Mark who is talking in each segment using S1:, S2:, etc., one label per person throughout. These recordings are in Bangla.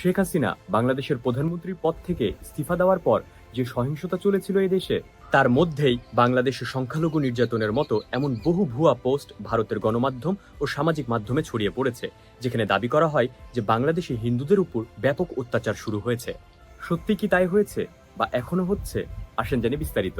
S1: শেখ হাসিনা বাংলাদেশের প্রধানমন্ত্রীর পদ থেকে ইস্তিফা দেওয়ার পর যে সহিংসতা চলেছিল দেশে, তার মধ্যেই বাংলাদেশে সংখ্যালঘু নির্যাতনের মতো এমন বহু ভুয়া পোস্ট ভারতের গণমাধ্যম ও সামাজিক মাধ্যমে ছড়িয়ে পড়েছে, যেখানে দাবি করা হয় যে বাংলাদেশে হিন্দুদের উপর ব্যাপক অত্যাচার শুরু হয়েছে। সত্যি কি তাই হয়েছে বা এখনও হচ্ছে? আসেন জানি বিস্তারিত।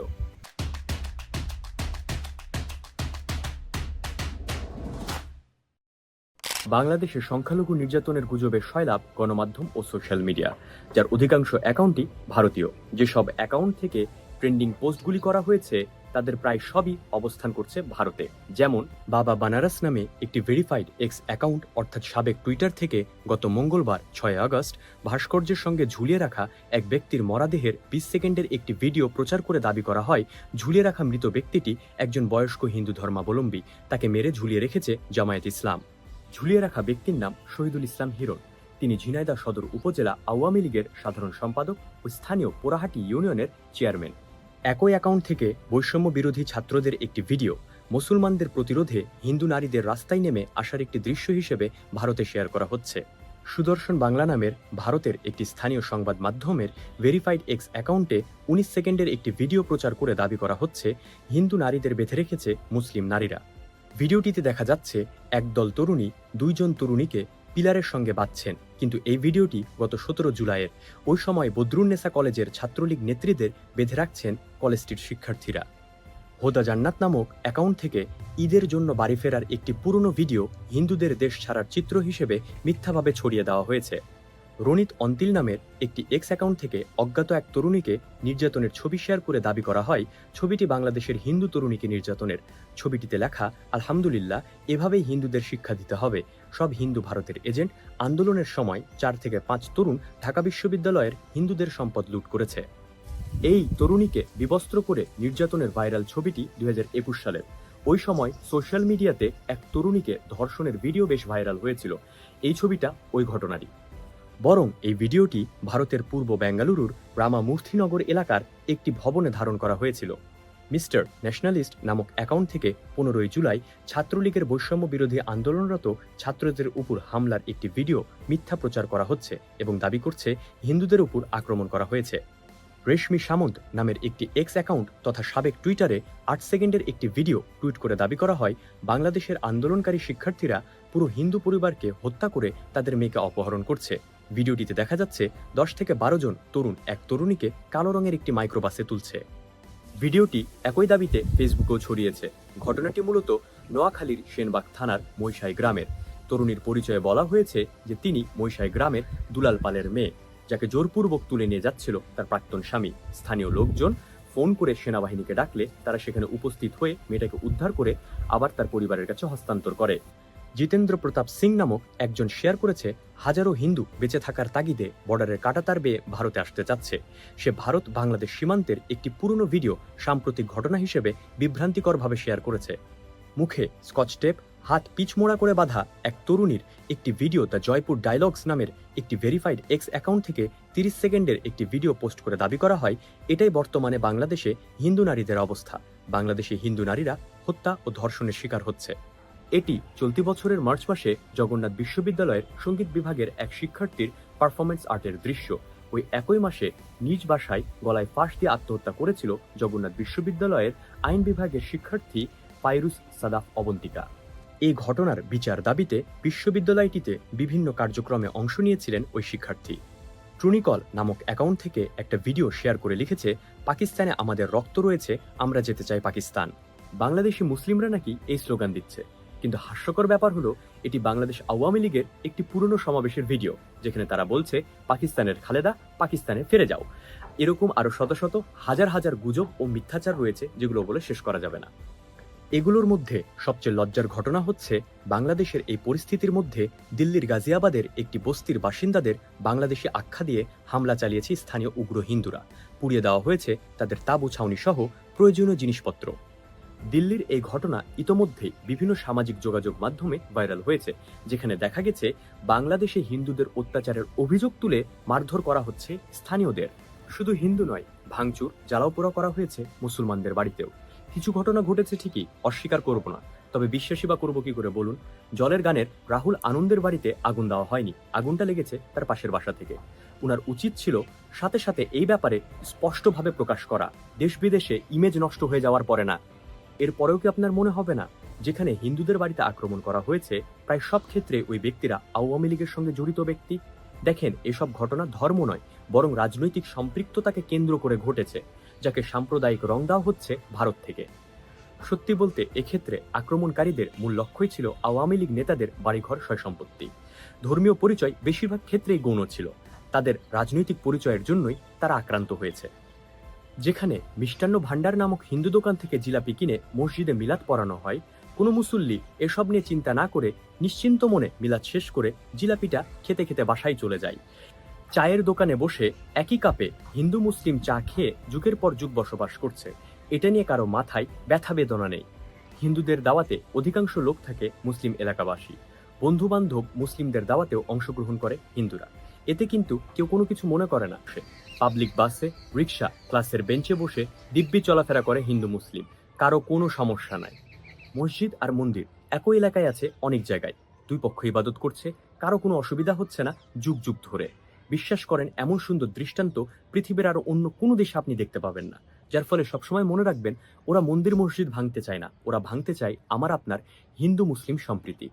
S1: বাংলাদেশে সংখ্যালঘু নির্যাতনের গুজবে সয়লাভ গণমাধ্যম ও সোশ্যাল মিডিয়া, যার অধিকাংশ অ্যাকাউন্টই ভারতীয়। যেসব অ্যাকাউন্ট থেকে ট্রেন্ডিং পোস্টগুলি করা হয়েছে, তাদের প্রায় সবই অবস্থান করছে ভারতে। যেমন, বাবা বানারস নামে একটি ভেরিফাইড এক্স অ্যাকাউন্ট, অর্থাৎ সাবেক টুইটার থেকে গত মঙ্গলবার, ছয় আগস্ট, ভাস্কর্যের সঙ্গে ঝুলিয়ে রাখা এক ব্যক্তির মরাদেহের বিশ সেকেন্ডের একটি ভিডিও প্রচার করে দাবি করা হয়, ঝুলিয়ে রাখা মৃত ব্যক্তিটি একজন বয়স্ক হিন্দু ধর্মাবলম্বী, তাকে মেরে ঝুলিয়ে রেখেছে জামায়াত ইসলাম। ঝুলিয়ে রাখা ব্যক্তির নাম শহীদুল ইসলাম হিরণ। তিনি ঝিনাইদহ সদর উপজেলা আওয়ামী লীগের সাধারণ সম্পাদক ও স্থানীয় পোড়াহাটি ইউনিয়নের চেয়ারম্যান। একই অ্যাকাউন্ট থেকে বৈষম্য বিরোধী ছাত্রদের একটি ভিডিও, মুসলমানদের প্রতিরোধে হিন্দু নারীদের রাস্তায় নেমে আসার একটি দৃশ্য হিসেবে ভারতে শেয়ার করা হচ্ছে। সুদর্শন বাংলা নামের ভারতের একটি স্থানীয় সংবাদ মাধ্যমের ভেরিফাইড এক্স অ্যাকাউন্টে উনিশ সেকেন্ডের একটি ভিডিও প্রচার করে দাবি করা হচ্ছে, হিন্দু নারীদের বেঁধে রেখেছে মুসলিম নারীরা। ভিডিওটিতে দেখা যাচ্ছে, একদল তরুণী দুইজন তরুণীকে পিলারের সঙ্গে বাঁধছেন। কিন্তু এই ভিডিওটি গত সতেরো জুলাইয়ের। ওই সময় বদরুন্নেসা কলেজের ছাত্রলীগ নেত্রীদের বেঁধে রাখছেন কলেজটির শিক্ষার্থীরা। হোদা জান্নাত নামক অ্যাকাউন্ট থেকে ঈদের জন্য বাড়ি ফেরার একটি পুরনো ভিডিও হিন্দুদের দেশ ছাড়ার চিত্র হিসেবে মিথ্যাভাবে ছড়িয়ে দেওয়া হয়েছে। রনিত অন্তিল নামের একটি এক্স অ্যাকাউন্ট থেকে অজ্ঞাত এক তরুণীকে নির্যাতনের ছবি শেয়ার করে দাবি করা হয়। ছবিটি বাংলাদেশের হিন্দু তরুণীকে নির্যাতনের। ছবিটিতে লেখা, আলহামদুলিল্লাহ, এভাবেই হিন্দুদের শিক্ষা দিতে হবে। সব হিন্দু ভারতের এজেন্ট আন্দোলনের সময় চার থেকে পাঁচ তরুণ ঢাকা বিশ্ববিদ্যালয়ের হিন্দুদের সম্পদ লুট করেছে। এই তরুণীকে বিবস্ত্র করে নির্যাতনের ভাইরাল ছবিটি দু হাজার একুশ সালের। ওই সময় সোশ্যাল মিডিয়াতে এক তরুণীকে ধর্ষণের ভিডিও বেশ ভাইরাল হয়েছিল। এই ছবিটা ওই ঘটনারই। বরং এই ভিডিওটি ভারতের পূর্ব বেঙ্গালুরুর রামামূর্তিনগর এলাকার একটি ভবনে ধারণ করা হয়েছিল। মিস্টার ন্যাশনালিস্ট নামক অ্যাকাউন্ট থেকে পনেরোই জুলাই ছাত্রলীগের বৈষম্য বিরোধী আন্দোলনরত ছাত্রদের উপর হামলার একটি ভিডিও মিথ্যা প্রচার করা হচ্ছে এবং দাবি করছে হিন্দুদের উপর আক্রমণ করা হয়েছে। রেশমি সামন্ত নামের একটি এক্স অ্যাকাউন্ট তথা সাবেক টুইটারে আট সেকেন্ডের একটি ভিডিও টুইট করে দাবি করা হয়, বাংলাদেশের আন্দোলনকারী শিক্ষার্থীরা পুরো হিন্দু পরিবারকে হত্যা করে তাদের মেয়েকে অপহরণ করছে। ভিডিওটিতে দেখা যাচ্ছে দশ থেকে বারো জন তরুণ এক তরুণীকে কালো রঙের একটি মাইক্রোবাসে তুলছে। ভিডিওটি একই দাবিতে ফেসবুকেও ছড়িয়েছে। ঘটনাটি মূলত নোয়াখালীর সেনবাগ থানার মৈশাই গ্রামের। তরুণীর পরিচয়ে বলা হয়েছে যে তিনি মৈশাই গ্রামের দুলাল পালের মেয়ে, যাকে জোরপূর্বক তুলে নিয়ে যাচ্ছিল তার প্রাক্তন স্বামী। স্থানীয় লোকজন ফোন করে সেনাবাহিনীকে ডাকলে তারা সেখানে উপস্থিত হয়ে মেয়েটাকে উদ্ধার করে আবার তার পরিবারের কাছে হস্তান্তর করে। জিতেন্দ্র প্রতাপ সিং নামক একজন শেয়ার করেছে হাজারো হিন্দু বেঁচে থাকার তাগিদে বর্ডারের কাটাতার বেয়ে ভারতে আসতে চাচ্ছে। সে ভারত বাংলাদেশ সীমান্তের একটি পুরনো ভিডিও সাম্প্রতিক ঘটনা হিসেবে বিভ্রান্তিকরভাবে শেয়ার করেছে। মুখে স্কচ টেপ, হাত পিছমোড়া করে বাঁধা এক তরুণীর একটি ভিডিও দ্য জয়পুর ডায়লগস নামের একটি ভেরিফাইড এক্স অ্যাকাউন্ট থেকে তিরিশ সেকেন্ডের একটি ভিডিও পোস্ট করে দাবি করা হয়, এটাই বর্তমানে বাংলাদেশে হিন্দু নারীদের অবস্থা। বাংলাদেশে হিন্দু নারীরা হত্যা ও ধর্ষণের শিকার হচ্ছে। এটি চলতি বছরের মার্চ মাসে জগন্নাথ বিশ্ববিদ্যালয়ের সংগীত বিভাগের এক শিক্ষার্থীর পারফরমেন্স আর্টের দৃশ্য। ওই একই মাসে নিজ বাসায় গলায় ফাঁস দিয়ে আত্মহত্যা করেছিল জগন্নাথ বিশ্ববিদ্যালয়ের আইন বিভাগের শিক্ষার্থী পাইরুস সাদাফ অবন্তিকা। এই ঘটনার বিচার দাবিতে বিশ্ববিদ্যালয়টিতে বিভিন্ন কার্যক্রমে অংশ নিয়েছিলেন ওই শিক্ষার্থী। ট্রুনিকল নামক অ্যাকাউন্ট থেকে একটা ভিডিও শেয়ার করে লিখেছে, পাকিস্তানে আমাদের রক্ত রয়েছে, আমরা যেতে চাই পাকিস্তান। বাংলাদেশি মুসলিমরা নাকি এই স্লোগান দিচ্ছে। কিন্তু হাস্যকর ব্যাপার হলো, এটি বাংলাদেশ আওয়ামী লীগের একটি পুরনো সমাবেশের ভিডিও, যেখানে তারা বলছে, পাকিস্তানের খালেদা, পাকিস্তানে ফিরে যাও। এরকম আরও শত শত, হাজার হাজার গুজব ও মিথ্যাচার রয়েছে, যেগুলো বলে শেষ করা যাবে না। এগুলোর মধ্যে সবচেয়ে লজ্জার ঘটনা হচ্ছে, বাংলাদেশের এই পরিস্থিতির মধ্যে দিল্লির গাজিয়াবাদের একটি বস্তির বাসিন্দাদের বাংলাদেশে আখ্যা দিয়ে হামলা চালিয়েছে স্থানীয় উগ্র হিন্দুরা। পুড়িয়ে দেওয়া হয়েছে তাদের তাঁবু ছাউনি সহ প্রয়োজনীয় জিনিসপত্র। দিল্লির এই ঘটনা ইতোমধ্যেই বিভিন্ন সামাজিক যোগাযোগ মাধ্যমে ভাইরাল হয়েছে, যেখানে দেখা গেছে বাংলাদেশে হিন্দুদের অত্যাচারের অভিযোগ তুলে মারধর করা হচ্ছে স্থানীয়দের। শুধু হিন্দু নয়, ভাঙচুর জ্বালাও পোড়া করা হয়েছে মুসলমানদের বাড়িতেও। কিছু ঘটনা ঘটেছে ঠিকই, অস্বীকার করব না। তবে বিশ্বাসী বা করব কি করে বলুন? জলের গানের রাহুল আনন্দের বাড়িতে আগুন দেওয়া হয়নি, আগুনটা লেগেছে তার পাশের বাসা থেকে। উনার উচিত ছিল সাথে সাথে এই ব্যাপারে স্পষ্টভাবে প্রকাশ করা। দেশ বিদেশে ইমেজ নষ্ট হয়ে যাওয়ার পরে না এরপরেও কি আপনার মনে হবে না? যেখানে হিন্দুদের বাড়িতে আক্রমণ করা হয়েছে, প্রায় সব ক্ষেত্রে ওই ব্যক্তিরা আওয়ামী লীগের সঙ্গে জড়িত ব্যক্তি। দেখেন, এসব ঘটনা ধর্ম নয়, বরং রাজনৈতিক সম্পৃক্ততাকে কেন্দ্র করে ঘটেছে, যাকে সাম্প্রদায়িক রং দেওয়া হচ্ছে ভারত থেকে। সত্যি বলতে, এক্ষেত্রে আক্রমণকারীদের মূল লক্ষ্যই ছিল আওয়ামী লীগ নেতাদের বাড়িঘর সয় সম্পত্তি। ধর্মীয় পরিচয় বেশিরভাগ ক্ষেত্রেই গৌণ ছিল। তাদের রাজনৈতিক পরিচয়ের জন্যই তারা আক্রান্ত হয়েছে। যেখানে মিষ্টান্ন ভাণ্ডার নামক হিন্দু দোকান থেকে জিলাপি কিনে মসজিদে মিলাদ পড়ানো হয়, কোনো মুসল্লি এসব নিয়ে চিন্তা না করে নিশ্চিন্ত মনে মিলাদ শেষ করে জিলাপিটা খেতে খেতে বাসায় চলে যায়। চায়ের দোকানে বসে একই কাপে হিন্দু মুসলিম চা খেয়ে যুগের পর যুগ বসবাস করছে। এটা নিয়ে কারও মাথায় ব্যথা বেদনা নেই। হিন্দুদের দাওয়াতে অধিকাংশ লোক থাকে মুসলিম এলাকাবাসী। বন্ধু বান্ধব মুসলিমদের দাওয়াতেও অংশগ্রহণ করে হিন্দুরা। এতে কিন্তু কেউ কোনো কিছু মনে করে না সে। পাবলিক বাসে রিক্সা ক্লাসের বেঞ্চে বসে দিব্যি চলাফেরা করে হিন্দু মুসলিম। কারও কোনো সমস্যা নাই। মসজিদ আর মন্দির, একই এলাকায় আছে অনেক জায়গায়। দুই পক্ষ ইবাদত করছে, কারও কোনো অসুবিধা হচ্ছে না যুগ যুগ ধরে। বিশ্বাস করেন, এমন সুন্দর দৃষ্টান্ত পৃথিবীর আরও অন্য কোনো দেশে আপনি দেখতে পাবেন না। যার ফলে সবসময় মনে রাখবেন, ওরা মন্দির মসজিদ ভাঙতে চায় না। ওরা ভাঙতে চায় আমার আপনার হিন্দু মুসলিম সম্প্রীতি।